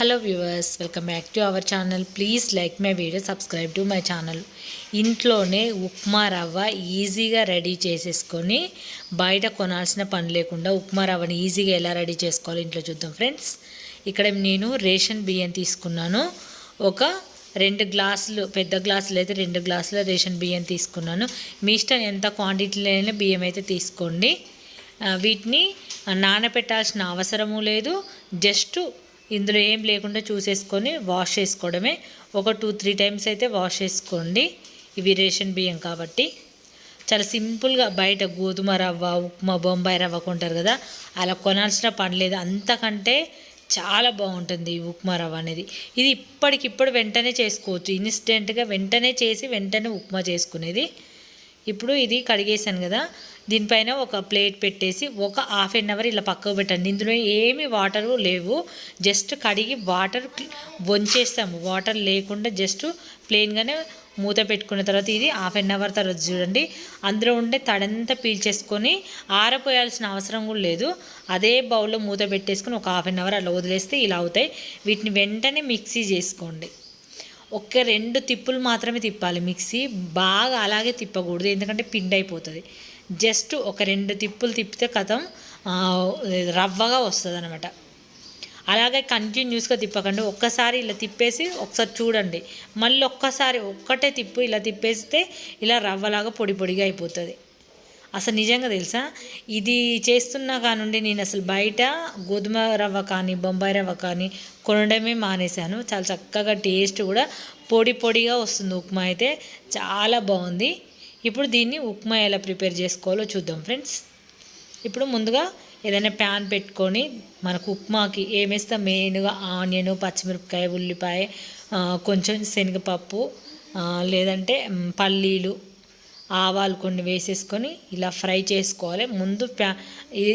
Hello viewers welcome back to our channel please like my video subscribe to my channel ఇంట్లోనే ఉప్మా రవ్వ ఈజీగా ready చేసేసుకొని బయట కొనాల్సిన పని లేకుండా ఉప్మా రవ్వని ఈజీగా ఎలా రెడీ చేసుకోవాలి ఇంట్లో చూద్దాం ఫ్రెండ్స్ ఇక్కడ నేను రేషన్ బియ్యం తీసుకున్నాను. ఒక రెండు గ్లాసులు పెద్ద గ్లాసులు అయితే రెండు గ్లాసుల రేషన్ బియ్యం తీసుకున్నాను. మీ ఇష్టం ఎంత క్వాంటిటీలో అయినా బియ్యం అయితే తీసుకోండి. వీటిని నానబెట్టాల్సిన అవసరము లేదు. జస్ట్ ఇందులో ఏం లేకుండా చూసేసుకొని వాష్ చేసుకోవడమే. ఒక టూ త్రీ టైమ్స్ అయితే వాష్ చేసుకోండి. ఇవి రేషన్ బియ్యం కాబట్టి. చాలా సింపుల్గా బయట గోధుమ రవ్వ ఉప్మా బొంబాయి రవ్వ కొంటారు కదా అలా కొనాల్సిన పని లేదు. అంతకంటే చాలా బాగుంటుంది ఈ ఉప్మా రవ్వ అనేది. ఇది ఇప్పటికిప్పుడు వెంటనే చేసుకోవచ్చు. ఇన్స్టెంట్గా వెంటనే చేసి వెంటనే ఉప్మా చేసుకునేది. ఇప్పుడు ఇది కడిగేసాను కదా దీనిపైన ఒక ప్లేట్ పెట్టేసి ఒక హాఫ్ అన్ అవర్ ఇలా పక్కకు పెట్టండి. ఇందులో ఏమి వాటర్ లేవు. జస్ట్ కడిగి వాటర్ వంచేస్తాము. వాటర్ లేకుండా జస్ట్ ప్లెయిన్గానే మూత పెట్టుకున్న తర్వాత ఇది హాఫ్ అన్ అవర్ తర్వాత చూడండి. అందులో ఉండే తడంతా పీల్చేసుకొని ఆరపోయాల్సిన అవసరం కూడా లేదు. అదే బౌల్లో మూత పెట్టేసుకొని ఒక హాఫ్ అన్ అవర్ అలా వదిలేస్తే ఇలా అవుతాయి. వీటిని వెంటనే మిక్సీ చేసుకోండి. ఒక్క రెండు తిప్పులు మాత్రమే తిప్పాలి. మిక్సీ బాగా అలాగే తిప్పకూడదు. ఎందుకంటే పిండి అయిపోతుంది. జస్ట్ ఒక రెండు తిప్పులు తిప్పితే కథం రవ్వగా వస్తుంది అనమాట అలాగే కంటిన్యూస్గా తిప్పకండి. ఒక్కసారి ఇలా తిప్పేసి ఒకసారి చూడండి. మళ్ళీ ఒక్కసారి ఒక్కటే తిప్పు ఇలా తిప్పేస్తే ఇలా రవ్వలాగా పొడి పొడిగా అయిపోతుంది. అసలు నిజంగా తెలుసా? ఇది చేస్తున్నా కానుండి నేను అసలు బయట గోధుమ రవ్వ కానీ బొంబాయి రవ్వ కానీ కొనడమే మానేశాను. చాలా చక్కగా టేస్ట్ కూడా పొడి పొడిగా వస్తుంది. ఉప్మా అయితే చాలా బాగుంది. ఇప్పుడు దీన్ని ఉప్మా ఎలా ప్రిపేర్ చేసుకోవాలో చూద్దాం ఫ్రెండ్స్. ఇప్పుడు ముందుగా ఏదైనా ప్యాన్ పెట్టుకొని మనకు ఉప్మాకి ఏమేస్తాం మెయిన్గా ఆనియన్ పచ్చిమిరపకాయ ఉల్లిపాయ కొంచెం శనగపప్పు లేదంటే పల్లీలు ఆవాలు కొన్ని వేసేసుకొని ఇలా ఫ్రై చేసుకోవాలి. ముందు ప్యా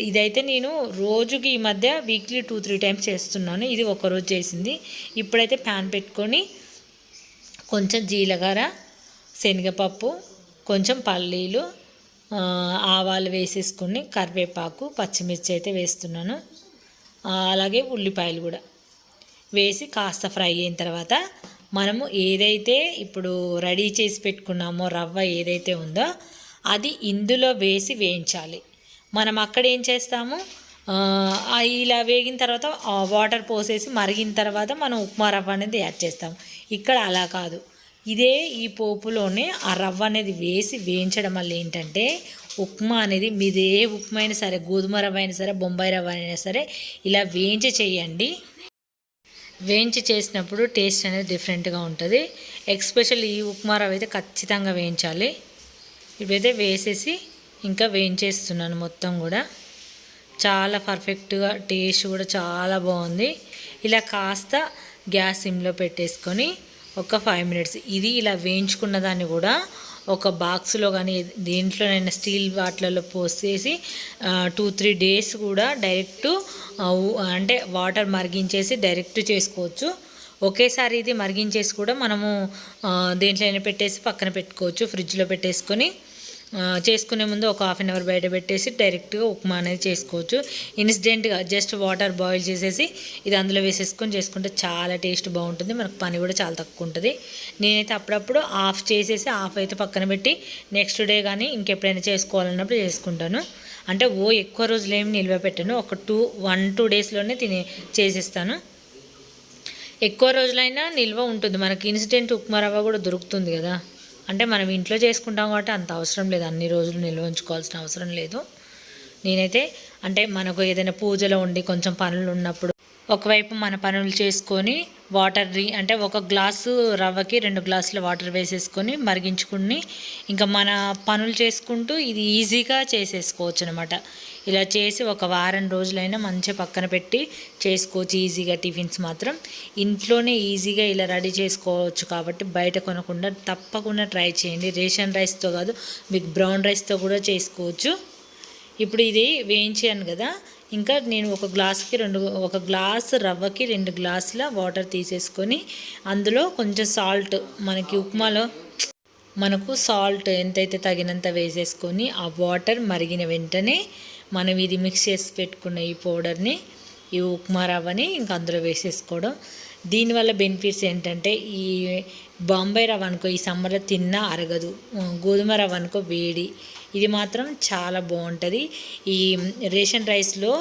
ఇదైతే నేను రోజుకి ఈ మధ్య వీక్లీ టూ త్రీ టైమ్స్ చేస్తున్నాను. ఇది ఒక రోజు చేసింది. ఇప్పుడైతే ప్యాన్ పెట్టుకొని కొంచెం జీలకర్ర శనగపప్పు కొంచెం పల్లీలు ఆవాలు వేసేసుకొని కరివేపాకు పచ్చిమిర్చి అయితే వేస్తున్నాను. అలాగే ఉల్లిపాయలు కూడా వేసి కాస్త ఫ్రై అయిన తర్వాత మనము ఏదైతే ఇప్పుడు రెడీ చేసి పెట్టుకున్నామో రవ్వ ఏదైతే ఉందో అది ఇందులో వేసి వేయించాలి. మనం అక్కడ ఏం చేస్తాము? ఇలా వేగిన తర్వాత వాటర్ పోసేసి మరిగిన తర్వాత మనం ఉప్మా రవ్వ అనేది యాడ్ చేస్తాం ఇక్కడ అలా కాదు. ఇదే ఈ పోపులోనే ఆ రవ్వ అనేది వేసి వేయించడం వల్ల ఏంటంటే ఉప్మా అనేది మీది ఏ ఉప్మా అయినా సరే గోధుమ రవ్వ అయినా సరే బొంబాయి రవ్వ అయినా సరే ఇలా వేయించి చేయండి. వేయించి చేసినప్పుడు టేస్ట్ అనేది డిఫరెంట్గా ఉంటుంది. ఎక్స్పెషల్ ఈ ఉప్మా రవ్వ అయితే ఖచ్చితంగా వేయించాలి. ఇవైతే వేసేసి ఇంకా వేయించేస్తున్నాను మొత్తం కూడా. చాలా పర్ఫెక్ట్గా టేస్ట్ కూడా చాలా బాగుంది. ఇలా కాస్త గ్యాస్ సిమ్లో పెట్టేసుకొని ఒక ఫైవ్ మినిట్స్ ఇది ఇలా వేయించుకున్న దాన్ని కూడా ఒక బాక్స్లో కానీ దేంట్లోనైనా స్టీల్ వాటిలలో పోసేసి టూ త్రీ డేస్ కూడా డైరెక్ట్ అంటే వాటర్ మరిగించేసి డైరెక్ట్ చేసుకోవచ్చు. ఒకేసారి ఇది మరిగించేసి కూడా మనము దేంట్లో అయినా పెట్టేసి పక్కన పెట్టుకోవచ్చు ఫ్రిడ్జ్లో పెట్టేసుకొని. చేసుకునే ముందు ఒక హాఫ్ అన్ అవర్ బయట పెట్టేసి డైరెక్ట్గా ఉప్మా అనేది చేసుకోవచ్చు. ఇన్స్టెంట్గా జస్ట్ వాటర్ బాయిల్ చేసేసి ఇది అందులో వేసేసుకొని చేసుకుంటే చాలా టేస్ట్ బాగుంటుంది. మనకు పని కూడా చాలా తక్కువ ఉంటుంది. నేనైతే అప్పుడప్పుడు ఆఫ్ చేసేసి ఆఫ్ అయితే పక్కన పెట్టి నెక్స్ట్ డే కానీ ఇంకెప్పుడైనా చేసుకోవాలన్నప్పుడు చేసుకుంటాను. అంటే ఓ ఎక్కువ రోజులు ఏమి నిల్వ పెట్టాను. ఒక టూ వన్ టూ డేస్లోనే తినే చేసేస్తాను. ఎక్కువ రోజులైనా నిల్వ ఉంటుంది. మనకి ఇన్స్టెంట్ ఉప్మా రవ్వ కూడా దొరుకుతుంది కదా. అంటే మనం ఇంట్లో చేసుకుంటాం కాబట్టి అంత అవసరం లేదు. అన్ని రోజులు నిల్వ ఉంచుకోవాల్సిన అవసరం లేదు. నేనైతే అంటే మనకు ఏదైనా పూజలో ఉండి కొంచెం పనులు ఉన్నప్పుడు ఒకవైపు మన పనులు చేసుకొని వాటర్ రి అంటే ఒక గ్లాసు రవ్వకి రెండు గ్లాసుల వాటర్ వేసేసుకొని మరిగించుకుని ఇంకా మన పనులు చేసుకుంటూ ఇది ఈజీగా చేసేసుకోవచ్చు అనమాట ఇలా చేసి ఒక వారం రోజులైనా మంచిగా పక్కన పెట్టి చేసుకోవచ్చు ఈజీగా టిఫిన్స్ మాత్రం. ఇంట్లోనే ఈజీగా ఇలా రెడీ చేసుకోవచ్చు కాబట్టి బయట కొనకుండా తప్పకుండా ట్రై చేయండి. రేషన్ రైస్తో కాదు మీకు బ్రౌన్ రైస్తో కూడా చేసుకోవచ్చు. ఇప్పుడు ఇది వేయించాను కదా ఇంకా నేను ఒక గ్లాస్కి రెండు ఒక గ్లాస్ రవ్వకి రెండు గ్లాసుల వాటర్ తీసేసుకొని అందులో కొంచెం సాల్ట్ మనకి ఉప్మాలో మనకు సాల్ట్ ఎంతైతే తగినంత వేసేసుకొని ఆ వాటర్ మరిగిన వెంటనే మనం ఇది మిక్స్ చేసి పెట్టుకున్న ఈ పౌడర్ని ఈ ఉప్మా రవ్వని ఇంకా అందులో వేసేసుకోవడం. దీనివల్ల బెనిఫిట్స్ ఏంటంటే ఈ బాంబే రవ్వ అనుకో ఈ సమ్మర్లో తిన్నా అరగదు. గోధుమ రవ్వ అనుకో వేడి. ఇది మాత్రం చాలా బాగుంటుంది. ఈ రేషన్ రైస్లో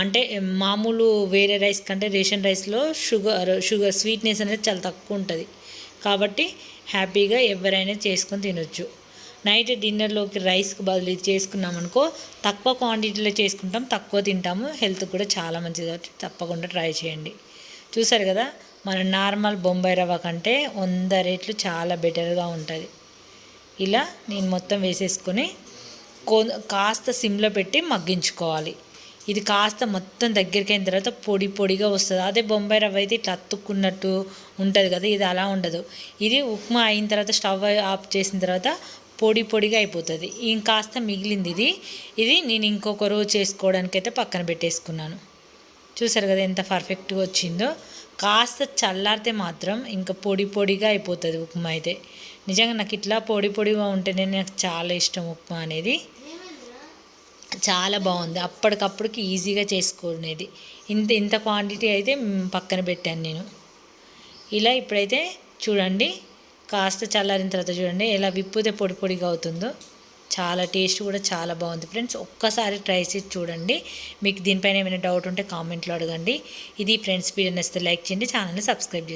అంటే మామూలు వేరే రైస్ కంటే రేషన్ రైస్లో షుగర్ షుగర్ స్వీట్నెస్ అనేది చాలా తక్కువ ఉంటుంది. కాబట్టి హ్యాపీగా ఎవరైనా చేసుకొని తినొచ్చు. నైట్ డిన్నర్లోకి రైస్కి బదులు చేసుకున్నాం అనుకో తక్కువ క్వాంటిటీలో చేసుకుంటాం తక్కువ తింటాము. హెల్త్ కూడా చాలా మంచిది కాబట్టి తప్పకుండా ట్రై చేయండి. చూసారు కదా మన నార్మల్ బొంబాయి రవ్వ కంటే వంద రేట్లు చాలా బెటర్గా ఉంటుంది. ఇలా నేను మొత్తం వేసేసుకొని కాస్త సిమ్లో పెట్టి మగ్గించుకోవాలి. ఇది కాస్త మొత్తం దగ్గరికి అయిన తర్వాత పొడి పొడిగా వస్తుంది. అదే బొంబాయి రవ్వ అయితే ఇట్లా అతుక్కున్నట్టు ఉంటుంది కదా ఇది అలా ఉండదు. ఇది ఉప్మా అయిన తర్వాత స్టవ్ ఆఫ్ చేసిన తర్వాత పొడి పొడిగా అయిపోతుంది. ఇంకాస్త మిగిలింది ఇది. ఇది నేను ఇంకొక రోజు చేసుకోవడానికి అయితే పక్కన పెట్టేసుకున్నాను. చూసారు కదా ఎంత పర్ఫెక్ట్గా వచ్చిందో. కాస్త చల్లారితే మాత్రం ఇంకా పొడి పొడిగా అయిపోతుంది ఉప్మా అయితే. నిజంగా నాకు ఇట్లా పొడి పొడిగా ఉంటేనే నాకు చాలా ఇష్టం ఉప్మా అనేది. చాలా బాగుంది. అప్పటికప్పటికి ఈజీగా చేసుకునేది. ఇంత ఇంత క్వాంటిటీ అయితే పక్కన పెట్టాను నేను. ఇలా ఇప్పుడైతే చూడండి కాస్త చల్లారిన తర్వాత చూడండి ఎలా విప్పితే పొడి పొడిగా అవుతుందో. చాలా టేస్ట్ కూడా చాలా బాగుంది. ఫ్రెండ్స్ ఒక్కసారి ట్రై చేసి చూడండి. మీకు దీనిపైన ఏమైనా డౌట్ ఉంటే కామెంట్లో అడగండి. ఇది ఫ్రెండ్స్ వీడియో నచ్చితే లైక్ చేయండి ఛానల్ని సబ్స్క్రైబ్ చేసుకోండి